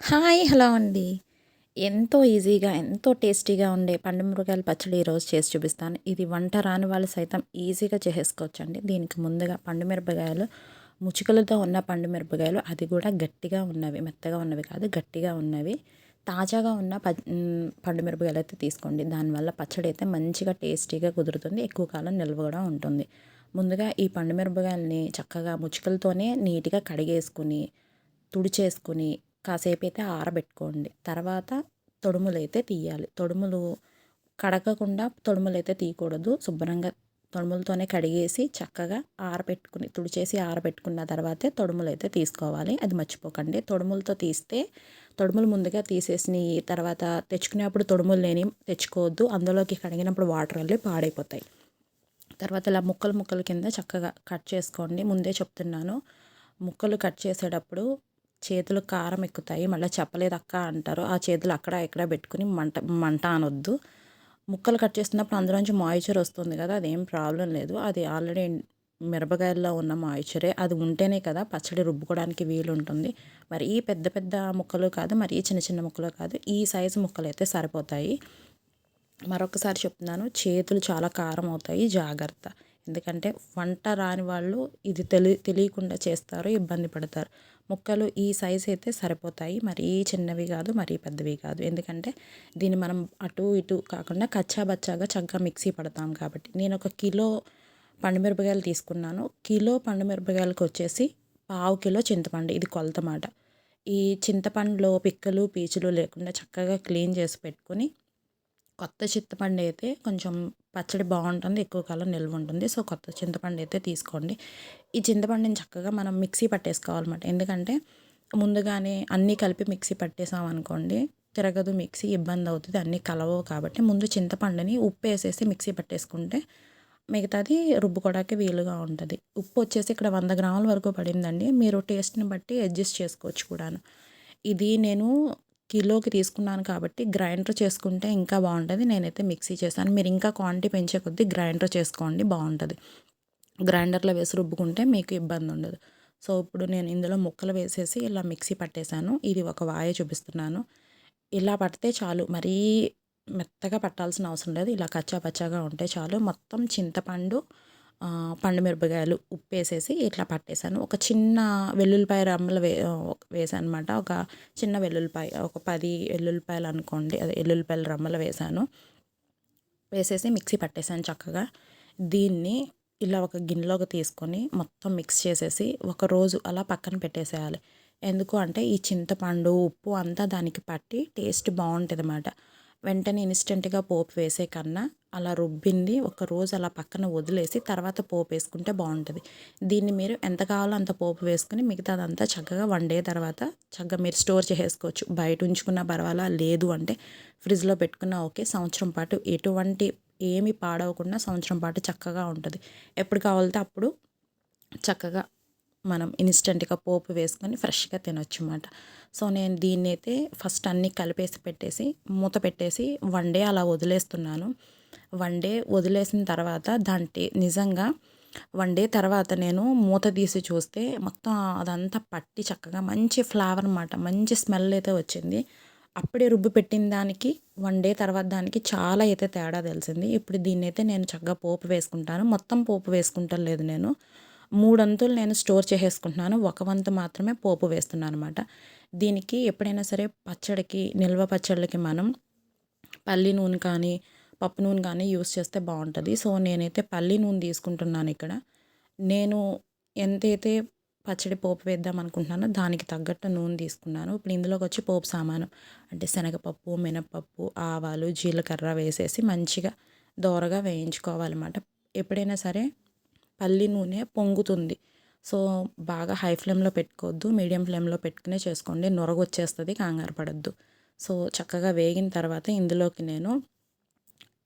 Hi hello అండి. ఎంతో ఈజీగా ఎంతో టేస్టీగా ఉండే పండు మిరపకాయల పచ్చడి ఈరోజు చేసి చూపిస్తాను. ఇది వంట రాని వాళ్ళు సైతం ఈజీగా చేసేసుకోవచ్చండి. దీనికి ముందుగా పండు మిరపకాయలు ముచ్చుకలతో ఉన్న పండు మిరపకాయలు అది కూడా గట్టిగా ఉన్నవి మెత్తగా ఉన్నవి కాదు గట్టిగా ఉన్నవి. తాజాగా ఉన్న ప పండు మిరపకాయలు అయితే తీసుకోండి. దానివల్ల పచ్చడి అయితే మంచిగా టేస్టీగా కుదురుతుంది. ఎక్కువ కాలం నిల్వ కూడా ఉంటుంది. ముందుగా ఈ పండు మిరపకాయలని చక్కగా ముచ్చుకలతోనే నీట్గా కడిగేసుకుని తుడిచేసుకుని కాసేపు అయితే ఆరబెట్టుకోండి. తర్వాత తొడుములు అయితే తీయాలి. తొడుములు కడగకుండా తొడుములు అయితే తీయకూడదు. శుభ్రంగా తొడుములతోనే కడిగేసి చక్కగా ఆరబెట్టుకుని తుడిచేసి ఆరబెట్టుకున్న తర్వాతే తొడుములు అయితే తీసుకోవాలి. అది మర్చిపోకండి. తొడుములతో తీస్తే తొడుములు ముందుగా తీసేసిన తర్వాత తెచ్చుకునేప్పుడు తొడుములు లేని తెచ్చుకోవద్దు. అందులోకి కడిగినప్పుడు వాటర్ వెళ్ళి పాడైపోతాయి. తర్వాత ఇలా ముక్కలు ముక్కల కింద చక్కగా కట్ చేసుకోండి. ముందే చెప్తున్నాను. ముక్కలు కట్ చేసేటప్పుడు చేతులు కారం ఎక్కుతాయి. మళ్ళీ చెప్పలేదు అక్క అంటారు. ఆ చేతులు అక్కడ ఇక్కడ పెట్టుకుని మంట మంట అనొద్దు. ముక్కలు కట్ చేసినప్పుడు అందులోంచి మాయిచర్ వస్తుంది కదా అదేం ప్రాబ్లం లేదు. అది ఆల్రెడీ మిరపకాయల్లో ఉన్న మాయిచరే అది ఉంటేనే కదా పచ్చడి రుబ్బుకోవడానికి వీలు ఉంటుంది. మరి ఈ పెద్ద పెద్ద ముక్కలు కాదు మరి ఈ చిన్న చిన్న ముక్కలు కాదు ఈ సైజు ముక్కలు అయితే సరిపోతాయి. మరొకసారి చెప్తున్నాను చేతులు చాలా కారం అవుతాయి జాగ్రత్త. ఎందుకంటే వంట రాని వాళ్ళు ఇది తెలి తెలియకుండా చేస్తారు ఇబ్బంది పడతారు. ముక్కలు ఈ సైజ్ అయితే సరిపోతాయి. మరీ చిన్నవి కాదు మరీ పెద్దవి కాదు. ఎందుకంటే దీన్ని మనం అటు ఇటు కాకుండా కచ్చా బచ్చాగా చక్కగా మిక్సీ పడతాం కాబట్టి. నేను ఒక కిలో పండుమిరపకాయలు తీసుకున్నాను. కిలో పండుమిరపకాయలకు వచ్చేసి పావు కిలో చింతపండు. ఇది కొలత మాట ఈ చింతపండులో పిక్కలు పీచులు లేకుండా చక్కగా క్లీన్ చేసి పెట్టుకొని కొత్త చింతపండు అయితే కొంచెం పచ్చడి బాగుంటుంది ఎక్కువ కాలం నిల్వ ఉంటుంది సో కొత్త చింతపండు అయితే తీసుకోండి. ఈ చింతపండుని చక్కగా మనం మిక్సీ పట్టేసుకోవాలన్నమాట. ఎందుకంటే ముందుగానే అన్నీ కలిపి మిక్సీ పట్టేసాం అనుకోండి తిరగదు మిక్సీ ఇబ్బంది అవుతుంది అన్నీ కలవవు కాబట్టి. ముందు చింతపండుని ఉప్పు వేసేసి మిక్సీ పట్టేసుకుంటే మిగతాది రుబ్బుకోవడానికి వీలుగా ఉంటుంది. ఉప్పు వచ్చేసి ఇక్కడ వంద గ్రాముల వరకు పడిందండి. మీరు టేస్ట్ని బట్టి అడ్జస్ట్ చేసుకోవచ్చు కూడాను. ఇది నేను కిలోకి తీసుకున్నాను కాబట్టి గ్రైండర్ చేసుకుంటే ఇంకా బాగుంటుంది. నేనైతే మిక్సీ చేశాను. మీరు ఇంకా క్వాంటిటీ పెంచే కొద్దీ గ్రైండర్ చేసుకోండి బాగుంటుంది. గ్రైండర్లో వేసి రుబ్బుకుంటే మీకు ఇబ్బంది ఉండదు. సో ఇప్పుడు నేను ఇందులో ముక్కలు వేసేసి ఇలా మిక్సీ పట్టేశాను. ఇది ఒక వాయ చూపిస్తున్నాను. ఇలా పడితే చాలు. మరీ మెత్తగా పట్టాల్సిన అవసరం లేదు. ఇలా కచ్చా పచ్చాగా ఉంటే చాలు. మొత్తం చింతపండు మిరపకాయలు ఉప్పు వేసేసి ఇట్లా పట్టేశాను ఒక చిన్న వెల్లుల్లిపాయ రమ్మలు వే వేసాను అనమాట ఒక చిన్న వెల్లుల్లిపాయ ఒక పది వెల్లుల్లిపాయలు అనుకోండి అదే వెల్లుల్లిపాయల రమ్మలు వేసాను. వేసేసి మిక్సీ పట్టేశాను చక్కగా. దీన్ని ఇలా ఒక గిన్నెలోకి తీసుకొని మొత్తం మిక్స్ చేసేసి ఒక రోజు అలా పక్కన పెట్టేసేయాలి. ఎందుకు అంటే ఈ చింతపండు ఉప్పు అంతా దానికి పట్టి టేస్ట్ బాగుంటుంది అన్నమాట వెంటనే ఇన్స్టెంట్గా పోపు వేసే కన్నా అలా రుబ్బింది ఒక రోజు అలా పక్కన వదిలేసి తర్వాత పోపు వేసుకుంటే బాగుంటుంది. దీన్ని మీరు ఎంత కావాలో అంత పోపు వేసుకుని మిగతాదంతా చక్కగా వన్ డే తర్వాత చక్కగా మీరు స్టోర్ చేసేసుకోవచ్చు. బయట ఉంచుకున్న పర్వాలా లేదు అంటే ఫ్రిడ్జ్లో పెట్టుకున్న ఓకే సంవత్సరం పాటు ఎటువంటి ఏమి పాడవకుండా సంవత్సరం పాటు చక్కగా ఉంటుంది. ఎప్పుడు కావాలితే అప్పుడు చక్కగా మనం ఇన్స్టెంట్గా పోపు వేసుకొని ఫ్రెష్గా తినొచ్చు అన్నమాట సో నేను దీన్ని అయితే ఫస్ట్ అన్నీ కలిపేసి పెట్టేసి మూత పెట్టేసి వన్ డే అలా వదిలేస్తున్నాను. వన్ డే వదిలేసిన తర్వాత దాంట్లో నిజంగా వన్ డే తర్వాత నేను మూత తీసి చూస్తే మొత్తం అదంతా పట్టి చక్కగా మంచి ఫ్లేవర్ అనమాట మంచి స్మెల్ అయితే వచ్చింది. అప్పుడే రుబ్బు పెట్టిన దానికి వన్ డే తర్వాత దానికి చాలా అయితే తేడా తెలిసింది. ఇప్పుడు దీన్ని అయితే నేను చక్కగా పోపు వేసుకుంటాను. మొత్తం పోపు వేసుకుంటాను లేదు నేను. మూడంతులు నేను స్టోర్ చేసేసుకుంటున్నాను. ఒక వంతు మాత్రమే పోపు వేస్తున్నాను అనమాట దీనికి ఎప్పుడైనా సరే పచ్చడికి నిల్వ పచ్చళ్ళకి మనం పల్లి నూనె కానీ పప్పు నూనె కానీ యూస్ చేస్తే బాగుంటుంది. సో నేనైతే పల్లి నూనె తీసుకుంటున్నాను ఇక్కడ. నేను ఎంతైతే పచ్చడి పోపు వేద్దాం అనుకుంటున్నానో దానికి తగ్గట్టు నూనె తీసుకున్నాను. ఇప్పుడు ఇందులోకి వచ్చి పోపు సామాను. అంటే శనగపప్పు మినపప్పు ఆవాలు జీలకర్ర వేసేసి మంచిగా దోరగా వేయించుకోవాలన్నమాట. ఎప్పుడైనా సరే పల్లి నూనె పొంగుతుంది. సో బాగా హై ఫ్లేమ్లో పెట్టుకోవద్దు. మీడియం ఫ్లేమ్లో పెట్టుకునే చేసుకోండి. నొరగొచ్చేస్తుంది కంగారు పడద్దు. సో చక్కగా వేగిన తర్వాత ఇందులోకి నేను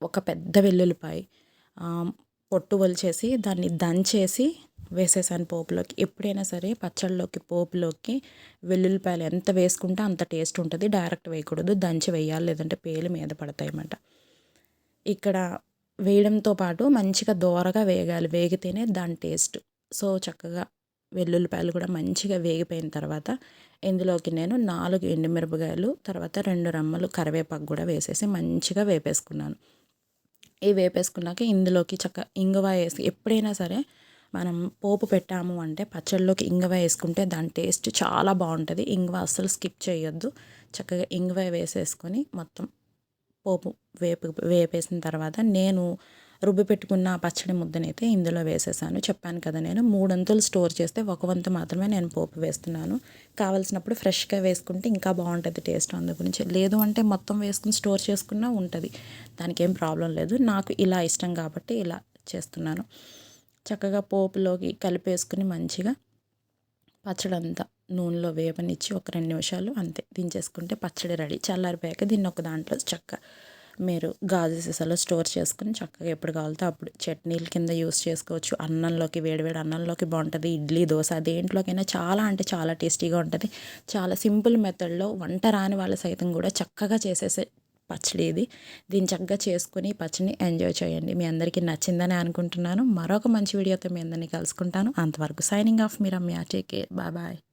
ఒక పెద్ద వెల్లుల్లిపాయ పొట్టు వలిచేసి దాన్ని దంచేసి వేసేసాను పోపులోకి. ఎప్పుడైనా సరే పచ్చళ్ళలోకి పోపులోకి వెల్లుల్లిపాయలు ఎంత వేసుకుంటే అంత టేస్ట్ ఉంటుంది. డైరెక్ట్ వేయకూడదు. దంచి వేయాలి. లేదంటే పేలు మీద పడతాయి అన్నమాట. ఇక్కడ వేయడంతో పాటు మంచిగా దోరగా వేగాలి. వేగితేనే దాని టేస్ట్. సో చక్కగా వెల్లుల్లిపాయలు కూడా మంచిగా వేగిపోయిన తర్వాత ఇందులోకి నేను నాలుగు ఎండుమిరపకాయలు తర్వాత రెండు రమ్మలు కరివేపాకు కూడా వేసేసి మంచిగా వేపేసుకున్నాను. ఇవి వేపేసుకున్నాక ఇందులోకి చక్క ఇంగువ వేసి ఎప్పుడైనా సరే మనం పోపు పెట్టాము అంటే పచ్చళ్ళలోకి ఇంగువ వేసుకుంటే దాని టేస్ట్ చాలా బాగుంటుంది. ఇంగువ అస్సలు స్కిప్ చేయొద్దు. చక్కగా ఇంగువ వేసేసుకొని మొత్తం పోపు వేపు వేపేసిన తర్వాత నేను రుబ్బి పెట్టుకున్న పచ్చడి ముద్దనైతే ఇందులో వేసేసాను. చెప్పాను కదా నేను మూడంతులు స్టోర్ చేస్తే ఒక వంతు మాత్రమే నేను పోపు వేస్తున్నాను. కావలసినప్పుడు ఫ్రెష్గా వేసుకుంటే ఇంకా బాగుంటుంది టేస్ట్ అందు గురించి లేదు అంటే మొత్తం వేసుకుని స్టోర్ చేసుకున్నా ఉంటుంది. దానికి ఏం ప్రాబ్లం లేదు. నాకు ఇలా ఇష్టం కాబట్టి ఇలా చేస్తున్నాను. చక్కగా పోపులోకి కలిపేసుకుని మంచిగా పచ్చడి అంతా నూనెలో వేపనిచ్చి ఒక రెండు నిమిషాలు అంతే దించేసుకుంటే పచ్చడి రెడీ. చల్లారిపోయాక దీన్ని ఒక దాంట్లో చక్క మీరు గాజు సీసాలో స్టోర్ చేసుకుని చక్కగా ఎప్పుడు కావాలితే అప్పుడు చట్నీల కింద యూస్ చేసుకోవచ్చు. అన్నంలోకి వేడివేడి అన్నంలోకి బాగుంటుంది ఇడ్లీ దోశ దేంట్లోకైనా చాలా అంటే చాలా టేస్టీగా ఉంటుంది. చాలా సింపుల్ మెథడ్లో వంట రాని వాళ్ళ సైతం కూడా చక్కగా చేసేసే పచ్చడి ఇది. దీన్ని చక్కగా చేసుకుని పచ్చడిని ఎంజాయ్ చేయండి. మీ అందరికీ నచ్చిందని అనుకుంటున్నాను. మరొక మంచి వీడియోతో మీ అందరినీ కలుసుకుంటాను. అంతవరకు సైనింగ్ ఆఫ్ మీ Ramya take care. Bye bye.